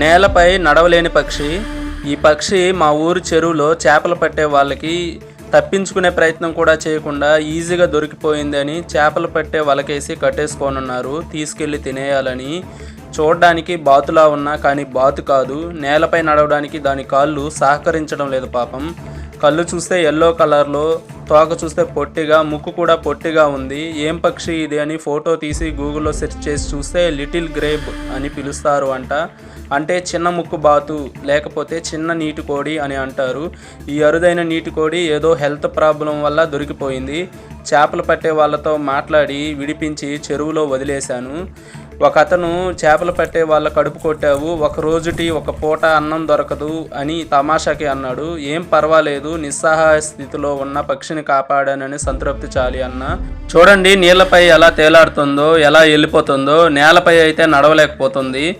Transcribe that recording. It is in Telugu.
నేలపై నడవలేని పక్షి. ఈ పక్షి మా ఊరు చెరువులో చేపలు పట్టే వాళ్ళకి తప్పించుకునే ప్రయత్నం కూడా చేయకుండా ఈజీగా దొరికిపోయిందని చేపలు పట్టే వలకేసి కట్టేసుకోనున్నారు. తీసుకెళ్ళి తినేయాలని చూడడానికి బాతులా ఉన్నా కానీ బాతు కాదు. నేలపై నడవడానికి దాని కాళ్ళు సహకరించడం లేదు పాపం. కళ్ళు చూస్తే ఎల్లో కలర్లో తోక చూస్తే పొట్టిగా ముక్కు కూడా పొట్టిగా ఉంది. ఏం పక్షి ఇది అని ఫోటో తీసి గూగుల్లో సెర్చ్ చేసి చూస్తే లిటిల్ గ్రేప్ అని పిలుస్తారు అంట. అంటే చిన్న ముక్కు బాతు లేకపోతే చిన్న నీటి కోడి అని అంటారు. ఈ అరుదైన నీటి కోడి ఏదో హెల్త్ ప్రాబ్లం వల్ల దొరికిపోయింది. చేపలు పట్టే వాళ్ళతో మాట్లాడి విడిపించి చెరువులో వదిలేశాను. ఒక అతను చేపలు పట్టే వాళ్ళ కడుపు కొట్టావు ఒక రోజుటి ఒక పూట అన్నం దొరకదు అని తమాషాకి అన్నాడు. ఏం పర్వాలేదు నిస్సహాయ స్థితిలో ఉన్న పక్షిని కాపాడానని సంతృప్తి చాలి అన్న. చూడండి నీళ్ళపై ఎలా తేలాడుతుందో ఎలా వెళ్ళిపోతుందో నేలపై అయితే నడవలేకపోతుంది.